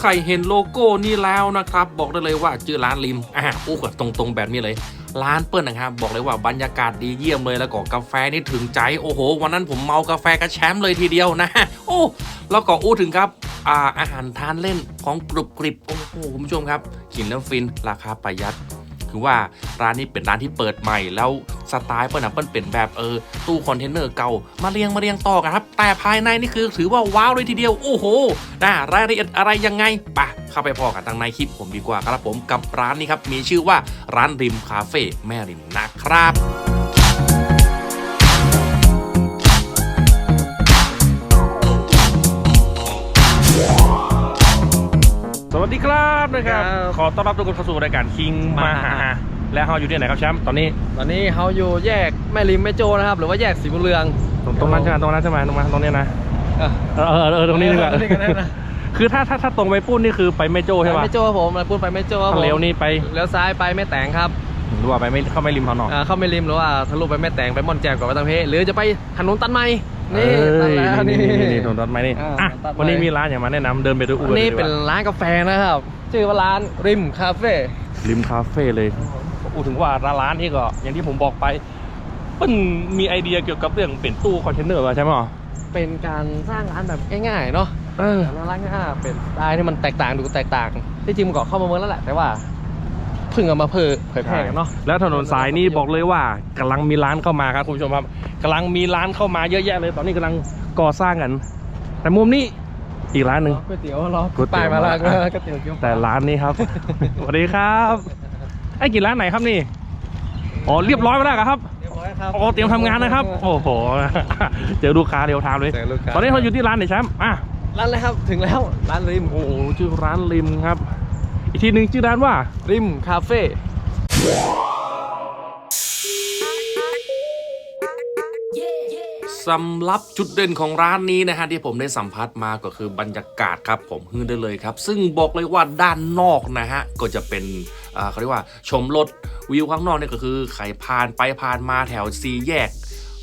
ใครเห็นโลโก้นี่แล้วนะครับ บอกได้เลยว่าชื่อร้านริมอ่าอู้กับตรงๆแบบนี้เลย ร้านเปิ้ลนะครับบอกเลยว่าบรรยากาศดีเยี่ยมเลยแล้วก็กาแฟนี่ถึงใจโอ้โห วันนั้นผมเมากาแฟกับแชมป์เลยทีเดียวนะ โอ้แล้วก็อู้ถึงครับอ่าอาหารทานเล่นของกรุบกริบโอ้โหคุณผู้ชมครับกินแล้วฟินราคาประหยัด คือว่าร้านนี้เป็นร้านที่เปิดใหม่แล้วสไตล์เปิ้ลนะเปิ้ลเป็นแบบเออตู้คอนเทนเนอร์เก่ามาเรียงมาเรียงต่อกันครับ แต่ภายในนี่คือถือว่าว้าวเลยทีเดียว โอ้โหนะรายละเอียดอะไรยังไงปะเข้าไปพอกันทางในคลิปผมดีกว่าครับผมกับร้านนี้ครับมีชื่อว่าร้านริมคาเฟ่แม่ริมนะครับ สวัสดีครับนะครับ ครับขอต้อนรับทุกคนเข้าสู่รายการคิงมาหาและเราอยู่ที่ไหนครับแชมป์ตอนนี้ตอนนี้เขาอยู่แยกแม่ริมแม่โจ้นะครับ หรือว่าแยกสีบุญเรืองตรงตรงนั้นใช่ไหมตรงนั้นใช่ไหมตรงนั้นตรงนี้นะเออ เออเออเออตรงนี้ดีกว่าตรงนี้ก็ได้นะ คือถ้าถ้าถ้าตรงไปปุ้นนี่คือไปแม่โจ้ใช่ไปป่ะแม่โจ้ครับผมพูดไปแม่โจ้ครับถ้าผมเลี้ยวนี่ไปเลี้ยวซ้ายไปแม่แตงครับ หรือว่าไปไม่เข้าไม่ริมเขาหนอกอ่าเข้าแม่ริมหรือว่าทะลุไปแม่แตงไปม่อนแจ่มก่อนไปตังเพหรือจะไปถนนตันไม้นี่เอ้ตันยแล้วนี่นี่นี่นี่ตรงรถไหมนี่อ่าอะตัดไว้วันนี้มีร้านอย่างมาแนะนำเดินไปดูอู่อันนี้ลยดีกเป็นว่าร้านกาแฟนะครับ ชื่อว่าร้านริมคาเฟ่ริมคาเฟ่เลยอูถึงว่าร้านนี้ก็ อย่างที่ผมบอกไปเปิ้ลมีไอเดียเกี่ยวกับเรื่องเป็นตู้คอนเทนเนอร์ป่ะใช่ไหมอ๋อเป็นการสร้างร้านแบบง่ายๆเนาะเออแล้วร้านง่ายๆเป็นสไตล์ที่มันแตกต่างดูแตกต่างที่จริงมันก็เข้ามาเมืองแล้วแหละแต่ว่า เพิ่งเอามาเผยเผยแพร่กันเนาะแล้วถนนสายนี้บอกเลยว่ากำลังมีร้านเข้ามาครับคุณผู้ชมครับกำลังมีร้านเข้ามาเยอะแยะเลย ตอนนี้กำลังก่อสร้างกัน แต่มุมนี้อีกร้านหนึ่งก๋วยเตี๋ยวรอก๋วยเตี๋ยวป้ายมาแล้วมาก๋วยเตี๋ยวเกี๊ยวแต่ร้านนี้ครับสวัสดีครับไอ้กี่ร้านไหนครับนี่อ๋อเรียบร้อยมาแล้วเหรอครับเรียบร้อยครับโอ้เตรียมทำงานนะครับ โอ้โห เจอลูกค้าเร็วทามเลยเจอลูกค้าตอนนี้เราอยู่ที่ร้านไหนแชมป์อะร้านเลยครับ ถึงแล้ว ร้านริม โอ้โหชื่อร้านริมครับ อีกทีหนึ่งชื่อร้านว่า ริมคาเฟ่สำหรับจุดเด่นของร้านนี้นะฮะที่ผมได้สัมผัสมาก็คือบรรยากาศครับผมฮือได้เลยครับ ซึ่งบอกเลยว่าด้านนอกนะฮะก็จะเป็นอ่าเขาเรียกว่าชมรถวิวข้างนอกเนี่ยก็คือใครผ่านไปผ่านมาแถวซีแยก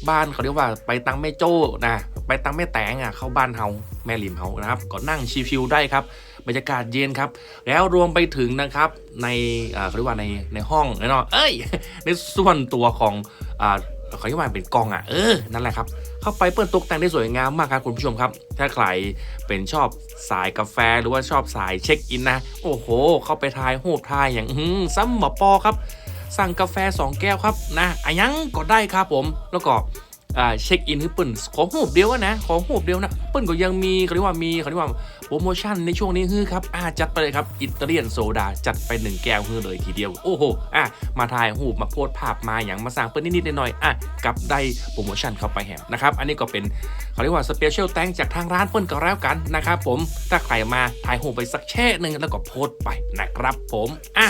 บ้านเขาเรียกว่าไปตังแม่โจ้นะไปตังแม่แตงอะเข้าบ้านเฮาแม่ริมเฮานะครับก็นั่งชิวๆได้ครับ บรรยากาศเย็นครับ แล้วรวมไปถึงนะครับในเขาเรียกว่าในในห้องเนาะเอ้ย ในส่วนตัวของอ่าเขาเรียกว่าเป็นกองอะเออนั่นแหละครับเข้าไปเปิ้ลตกแต่งได้สวยงามมากครับคุณผู้ชมครับ ถ้าใครเป็นชอบสายกาแฟหรือว่าชอบสายเช็คอินนะโอ้โห เข้าไปทายโหดทายอย่างซ้ำหมอปอครับ สั่งกาแฟ 2 แก้วครับนะอายังก็ได้ครับผมแล้วก็ อ่าเช็คอินให้เปิ้ลของหูบเดียวอะนะของหูบเดียวนะปิ้ลก็ยังมีเขาเรียกว่ามีเขาเรียกว่าโปรโมชั่นในช่วงนี้ฮือครับอ่าจัดไปเลยครับอิตาเลียนโซดาจัดไปหนึ่งแก้วฮือเลยทีเดียวโอ้โหอะมาถ่ายหูปมาโพสภาพมาอย่างมาสั่งเปิ้ลนิดๆหน่อยๆอะกับได้โปรโมชั่นเข้าไปแหมนะครับอันนี้ก็เป็นเขาเรียกว่าสเปเชียลแตงจากทางร้านเปิ้ลก็แล้วกันนะครับผมถ้าใครมาถ่ายหูปไปสักแช่หนึ่งแล้วก็โพสไปนะครับผมอะ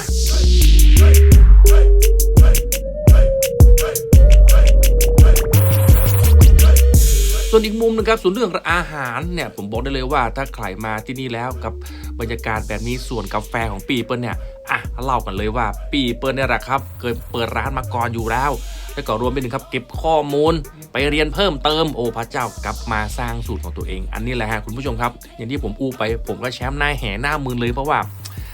ส่วนอีกมุมหนึงครับส่วนเรื่องอาหารเนี่ยผมบอกได้เลยว่าถ้าใครมาที่นี่แล้วกับบรรยากาศแบบนี้ส่วนกาแฟของปีเปิลเนี่ยอะเล่ากันเลยว่าปีเปิลเนี่ยแหละครับเคยเปิดร้านมาก่อนอยู่แล้วแล้วก็รวมไปถึงครับเก็บข้อมูลไปเรียนเพิ่มเติมโอ้พระเจ้ากลับมาสร้างสูตรของตัวเอง อันนี้แหละฮะคุณผู้ชมครับ อย่างที่ผมอู้ไปผมก็แชมป์หน้าแห่หน้ามือเลยเพราะว่า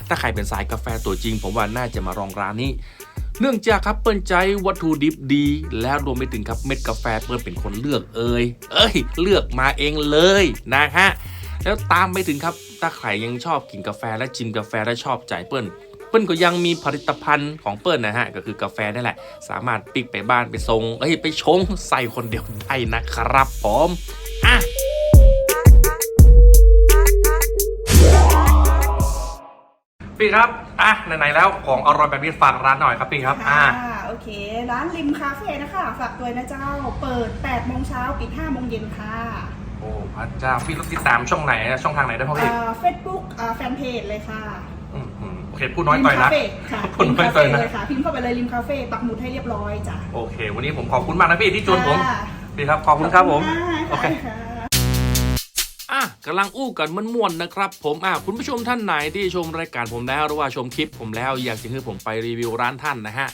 ถ้าใครเป็นสายกาแฟตัวจริง ผมว่าน่าจะมาลองร้านนี้ เนื่องจากครับเปิ้ลใจวัตถุดิบดี แล้วรวมไปถึงครับเม็ดกาแฟเปิ้ลเป็นคนเลือกเอ่ยเอ้ย เลือกมาเองเลยนะฮะแล้วตามไปถึงครับถ้าใครยังชอบกินกาแฟและชิมกาแฟและชอบใจเปิ้ลเปิ้ลก็ยังมีผลิตภัณฑ์ของเปิ้ลนะฮะ ก็คือกาแฟนั่นแหละ สามารถปิกไปบ้านไปทรงเอ้ยไปชงใส่คนเดียวได้นะครับผม พี่ครับอะไหนๆแล้วของอร่อยแบบนี้ฝากร้านหน่อยครับพี่ครับอ่า ค่ะโอเค ร้านริมคาเฟ่นะคะ ฝากตัวนะเจ้า เปิด8โมงเช้าปิด5โมงเย็นค่ะโอ้พระเจ้าพี่รถติดตามช่องไหนอะช่องทางไหนได้พ่อพี่เฟซบุ๊กแฟนเพจเลยค่ะอืมอืมโอเคพูดน้อยต่อยนะริมคาเฟ่ค่ะพูดริมน้อยคาต่อเฟ่ยนะ เลยค่ะ พิมพ์เข้าไปเลยริมคาเฟ่ปักหมุดให้เรียบร้อยจ้ะ โอเค วันนี้ผมขอบคุณมากนะพี่ที่ชวนผม ค่ะ พี่ครับ ขอบคุณครับผมขบโอเคณค่ะอะ กำลังอู้กันมันม่วนนะครับ ผมอะคุณผู้ชมท่านไหนที่ชมรายการผมแล้วหรือว่าชมคลิปผมแล้วอยากจะให้ผมไปรีวิวร้านท่านนะฮะ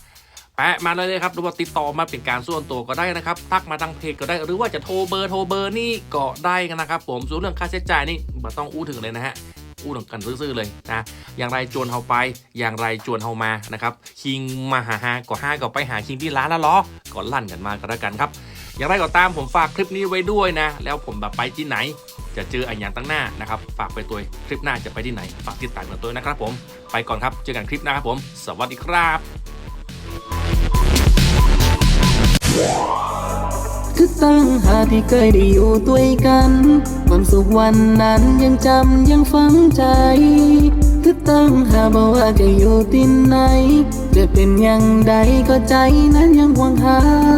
แปะมาเลยครับหรือว่าติดต่อมาเป็นการส่วนตัวก็ได้นะครับทักมาทางเพจก็ได้หรือว่าจะโทรเบอร์โทรเบอร์นี่ก็ได้นะครับผมส่วนเรื่องค่าใช้จ่ายนี่ไม่ต้องอู้ถึงเลยนะฮะอู้ดกันซื่อๆเลยนะอย่างไรจวนเฮาไป อย่างไรจวนเฮามานะครับคิงมาหาฮาก็ห้าก็ไปหาคิงที่ร้านละล้อก่อนลั่นกันมากันแล้วกันครับอย่างไรก็ตามผมฝากคลิปนี้ไว้ด้วยนะ แล้วผมแบบไปที่ไหน จะเจออันอย่างตั้งหน้านะครับ ฝากไปตัวคลิปหน้าจะไปที่ไหน ฝากติดตามกันตัวนะครับผม ไปก่อนครับ เจอกันคลิปหน้าครับผม สวัสดีครับคือตั้งหาที่เคยได้อยู่ด้วยกัน ความสุขวันนั้นยังจำยังฝังใจ คือตั้งหาบอกว่าจะอยู่ที่ไหน จะเป็นอย่างใดก็ใจนั้นยังหวังหา